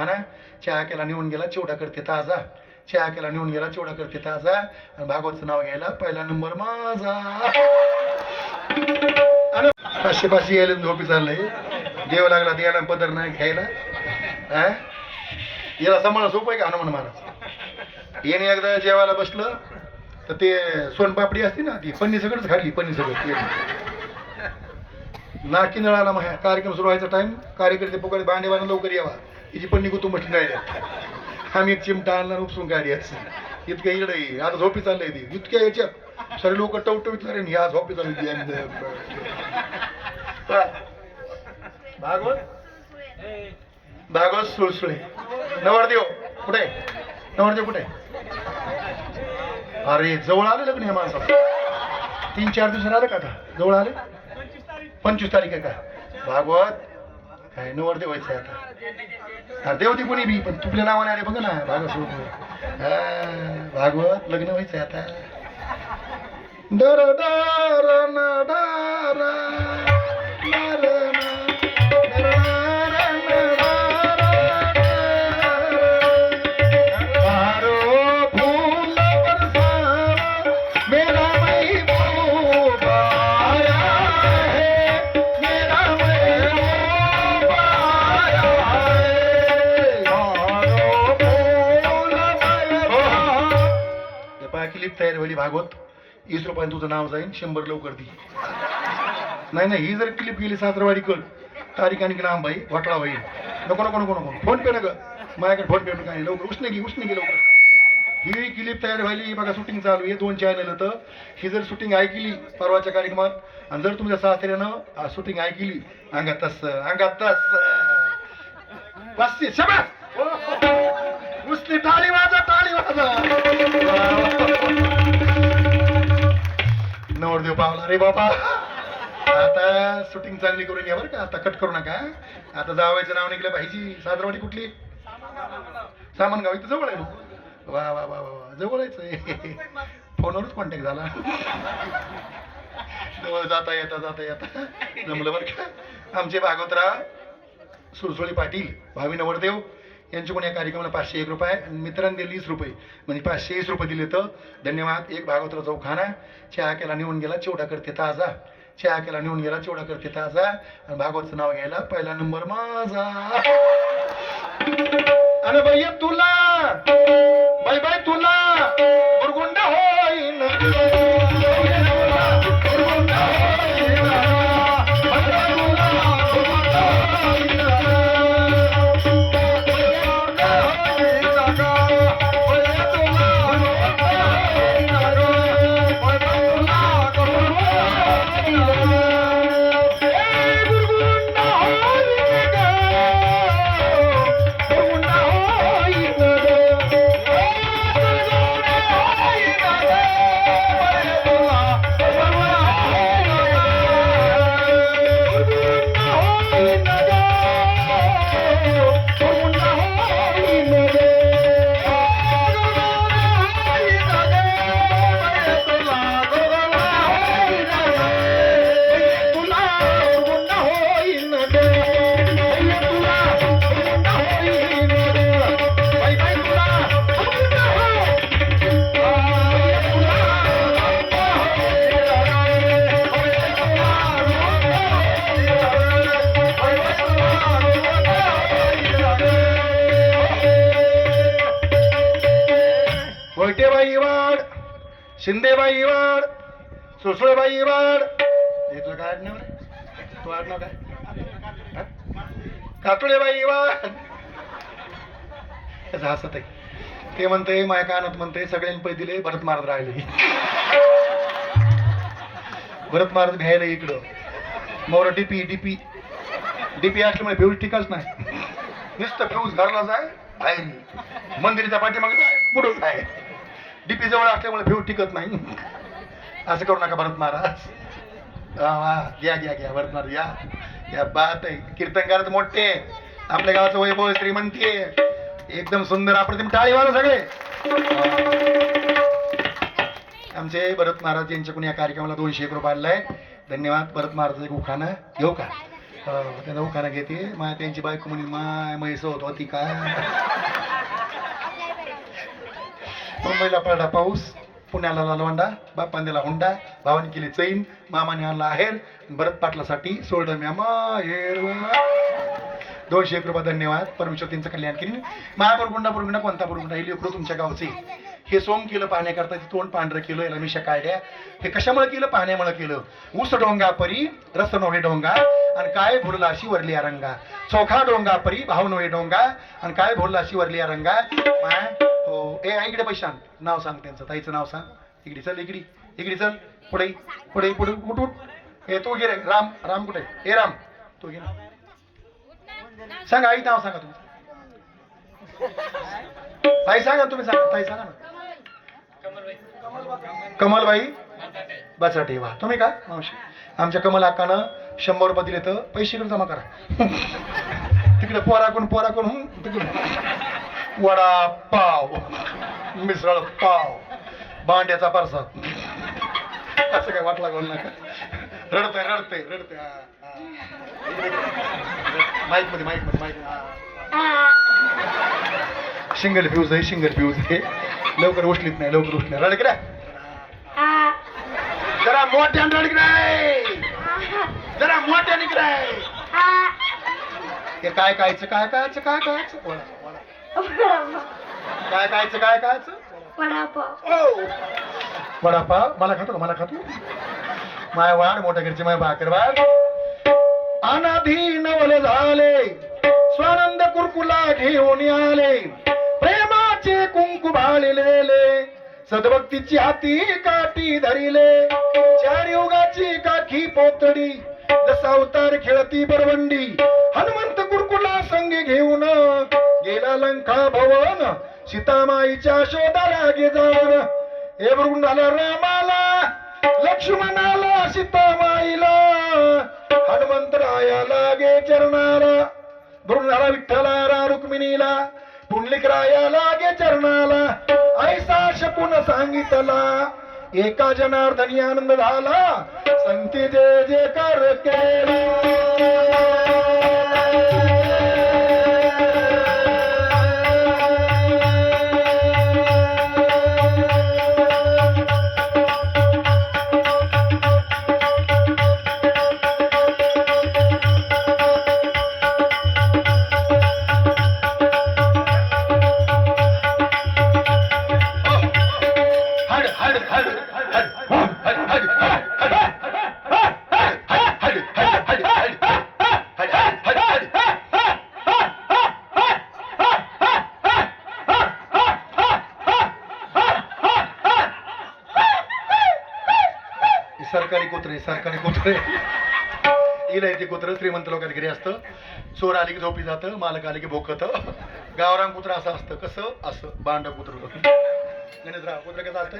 उखाणा चहा केला नेऊन गेला चिवडा करते ताजा. चहा केला नेऊन गेला चिवडा करते ताजा. आणि भागवतचं नाव घ्यायला पहिला नंबर माझा. पाचशे पाचशे यायला झोपी चाललंय. देव लागला द्यायला पदर नाही घ्यायला. हा? याला सांभाळा सोपं आहे का हनुमान महाराज? येणे एकदा जेवायला बसलं तर ते सोनपापडी असते ना ती पन्नी सगळंच खाल्ली पन्नी सगळं. नाकी नळाला मग कार्यक्रम सुरू व्हायचा टाइम कार्यकर्ते पुकडे भांडे लवकर यावा. हिची पन्नी तू म्हटलं नाही. आम्ही एक चिमटा आणला उपसून गाडी असते इतकं इकडे आता झोपी चाललंय ती. इतक्या याच्यात सगळे लोक टवटवीत अरे ह्या झोपी चालली ती. भागवत? भागवत सुळसुळे. नवरदेव कुठे? नवरदेव कुठे? अरे जवळ आले लग्न हे माणसा तीन चार दिवसात आलं का आता? जवळ आले? पंचवीस तारीख आहे का? भागवत काय नवर व्हायचं आहे आता हा, देव दे कोणी बी पण तुझ्या नावाने आले बघ ना भागवत सुळसुळे. हा, भागवत लग्न व्हायचं आहे आता डर डर न डर हे पहा क्लिप तयार व्हायली भागवत. वीस रुपयाने तुझं नाव जाईल शंभर लवकर दे. नाही नाही ही जर क्लिप गेली सासरवाडी कळ तारीख आणि लांब भाई घोटाळा होईल नको नको नको नको. फोन पे नका. माझ्याकडे फोन पे काय लवकर उष्ण घे उष्ण घे लवकर. ही क्लिप तयार व्हायली बघा शूटिंग चालू आहे दोन चॅनल तर ही जर शूटिंग ऐकली परवाच्या कार्यक्रमात आणि जर तुमच्या सासऱ्यानं शूटिंग ऐकली अंगात तस अंगात तस. बस शबास! टाळी वाजा टाळी वाजा. नवरदेव पावला. रे बाबा आता शूटिंग चांगली करून घ्या बरं का. आता कट करू नका. आता जावायचं नाव निघलं पाहिजे सासरवाडी कुठली? सामानगाव. इथं जवळ आहे वा वा वा वा वा. जवळच आहे. फोनवरच कॉन्टॅक्ट झाला. जवळ जाता येता जाता येता. जमलं बरं का. आमचे भागवतराव सुरसोळी पाटील भावी नवरदेव यांची पण या कार्यक्रमाला पाचशे एक रुपये मित्रांनी दिले वीस रुपये. म्हणजे पाचशे वीस रुपये दिले तर धन्यवाद. एक भागवतराव चौखाना चहा केला निघून गेला चिवडा करते ताजा. चहा केला निघून गेला चिवडा करते ताजा. आणि भागवतचं नाव घ्यायला पहिला नंबर माझा. अरे बाई तुला बाई बाई तुला बुरगुंड होईल. शिंदेबाई वाड सुसळेबाई वाड हे तुझं काय आडनाव रे? तू आडनाव काय? कातुळेबाई वाड त्याचं हसत आहे. ते म्हणते माया कानात म्हणते सगळ्यांनी पै दिले भरत मारत राहिले. भरत मारत घ्यायला इकडं. मोर डीपी डीपी. डीपी असल्यामुळे फ्यूज टिकाच नाही. नुसतं फ्यूज घरला जाय बाहेर मंदिराच्या पाठीमागे जाय पुढं जाय. डीपी जवळ असल्यामुळे फ्यूज टिकत नाही. असं करू नका भरत महाराज. वा घ्या घ्या घ्या भरत महाराज या. या बात आहे. कीर्तनकार तर मोठे आपल्या गावाचं वैभव श्रीमंती आहे. एकदम सुंदर अप्रतिम टाळी वाला सगळे आमचे भरत महाराज यांच्याकडून या कार्यक्रमाला दोनशे एक रुपये आलेला आहे धन्यवाद भरत महाराज एक उखाणं. घेऊ का? हो, उखाणं घेते. मा त्यांची बायको म्हणे माय म्हैस होत होती काय? मुंबईला पडला पाऊस पुण्याला लालवंडा बापांदेला हुंडा भावाने केली चैन मामाने आणला आहेर भरत पाटलासाठी सोडलं म्या माहेर दोनशे एक रुपये धन्यवाद. परमेश्वर त्यांचं कल्याण केली. महापूर गुंडा गुंडा कोणता पुरगुंडा हे लेकरू तुमच्या गावचे. हे सोंग केलं पाहण्याकरता ते तोंड पांढरं केलं याला मिशा काढल्या हे कशामुळे केलं पाहण्यामुळे केलं? ऊस डोंगा परी रस नव्हे डोंगा. आणि काय भुरला अशी वरली रंगा चोखा डोंगा परी भाव नव्हे डोंगा. आणि काय भुरला अशी वरली रंगा माय हो. ए इकडे पैशान नाव सांग त्यांचं. ताईचं नाव सांग. इकडे चल इकडे. इकडे चल. पुढे. पुढे पुढे. उठ उठ. हे तू घे राम राम कुठे? ए राम. तू घे सांगा आई नाव सांगा तुम्ही ताई सांगा तुम्ही सांगा. ताई सांगा ना. कमलबाई. बचाटे वा. तुम्ही का? मावशी. आमच्या कमल अक्कानं शंभर रुपये दिले तर पैसे इकडे जमा करा. तिकडे पोराकडून पोराकडून तिकडे वडा पाव मिसळ पाव. भांड्याचा परसाद असं काय वाटला गोल नका? रडतय रडतय रडतय. माईकमध्ये माईकमध्ये माईक सिंगल फ्यूज आहे सिंगल फ्यूज आहे. लवकर उचलीत नाही लवकर उचली रड की जरा मोठ्यानं रड की नाही. जरा मोठ्याने की नाही हे काय कायचं काय कायचं काय कायचं. काय कायचं काय कायचं? वडापाव? मला खातो का? मला खातो. माय वाढ मोठ्या घरची माय भाकर वाढ. अनाधी नवल झाले. स्वानंद कुरकुला घेऊन आले. प्रेमाचे कुंकू भाळलेले. सद्भक्तीची हाती काठी धरिले. चार युगाची काठी पोतडी. जसा अवतार खेळती बरवंडी. हनुमंत कुरकुला संग घेऊन गेला लंका भवन सीतामाईच्या शोधाला गे जाऊन. हे बघून झालं रामाला लक्ष्मणाला सीतामाईला. हनुमंतरायाला गे चरणाला. बरून झाला रुक्मिणीला. पुंडलिक रायाला गे चरणाला. ऐसा शकून सांगितला. एका जनार्दनी आनंद झाला. संती जे जे कर केला. सरकारी कुत्रे सरकारी कुत्रे. इलाय ते कुत्र श्रीमंत लोकांच्या घरी असतं. चोर आली की झोपी जातं मालक आले की भोकत. गावरान कुत्र असं असतं. कसं? असं. बांड कुत्र. गणेशराव कुत्र कसं असतं?